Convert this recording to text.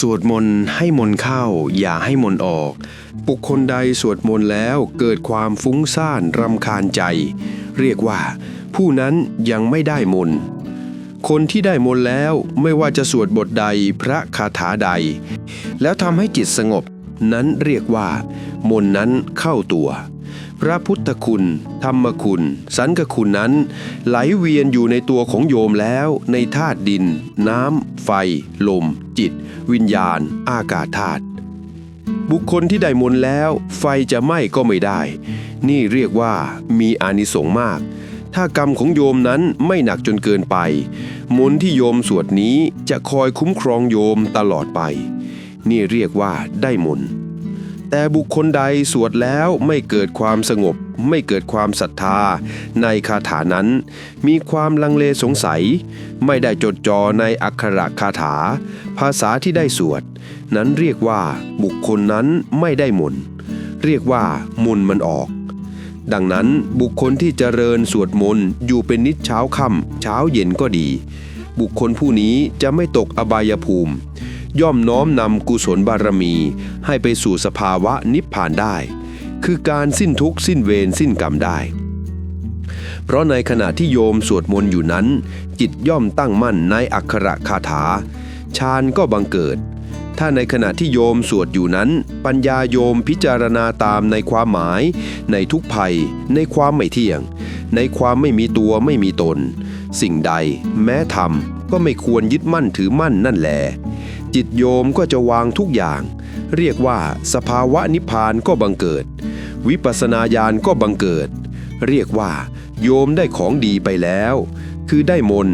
สวดมนต์ให้มนเข้า อย่าให้มนออก บุคคลใดสวดมนต์แล้วเกิดความฟุ้งซ่านรำคาญใจ เรียกว่า ผู้นั้นยังไม่ได้มน คนที่ได้มนแล้วไม่ว่าจะสวดบทใดพระคาถาใด แล้วทำให้จิตสงบ นั้นเรียกว่า มนนั้นเข้าตัว พระพุทธคุณ ธรรมคุณ สังฆคุณนั้น ไหลเวียนอยู่ในตัวของโยมแล้ว ในธาตุดิน น้ำ ไฟ ลม จิต วิญญาณ อากาศธาตุบุคคลที่ได้มนแล้ว ไฟจะไหม้ก็ไม่ได้ นี่เรียกว่ามีอานิสงส์มาก ถ้ากรรมของโยมนั้นไม่หนักจนเกินไป มนที่โยมสวดนี้จะคอยคุ้มครองโยมตลอดไป นี่เรียกว่าได้มนต์ แต่บุคคลใดสวดแล้วไม่เกิดความสงบ ไม่เกิดความศรัทธา ในคาถานั้น มีความลังเลสงสัย ไม่ได้จดจ่อในอักขระคาถา ภาษาที่ได้สวด นั้นเรียกว่าบุคคลนั้นไม่ได้มนเรียกว่ามนมันออก ดังนั้นบุคคลที่เจริญสวดมนต์อยู่เป็นนิดเช้าค่ำเช้าเย็นก็ดี บุคคลผู้นี้จะไม่ตกอบายภูมิ ย่อมน้อมนำกุศลบารมี ให้ไปสู่สภาวะนิพพานได้ คือการสิ้นทุกข์สิ้นเวรสิ้นกรรมได้ เพราะในขณะที่โยมสวดมนต์อยู่นั้น จิตย่อมตั้งมั่นในอักขระคาถาฌานก็บังเกิด ถ้าในขณะที่โยมสวดอยู่นั้น ปัญญาโยมพิจารณาตามในความหมาย ในทุกภัย ในความไม่เที่ยง ในความไม่มีตัวไม่มีตน สิ่งใด แม้ทำ ก็ไม่ควรยึดมั่นถือมั่นนั่นแหลจิตโยมก็จะวางทุกอย่าง เรียกว่าสภาวะนิพพานก็บังเกิด วิปัสนาญาณก็บังเกิด เรียกว่า โยมได้ของดีไปแล้ว คือได้มน